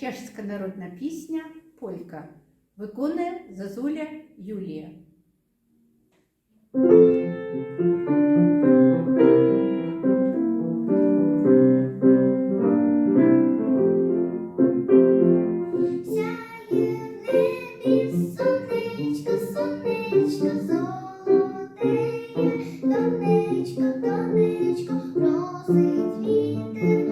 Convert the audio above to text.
Чешська народна пісня Полька виконує Зазуля Юлія. Донечко, донечко, просить вітер.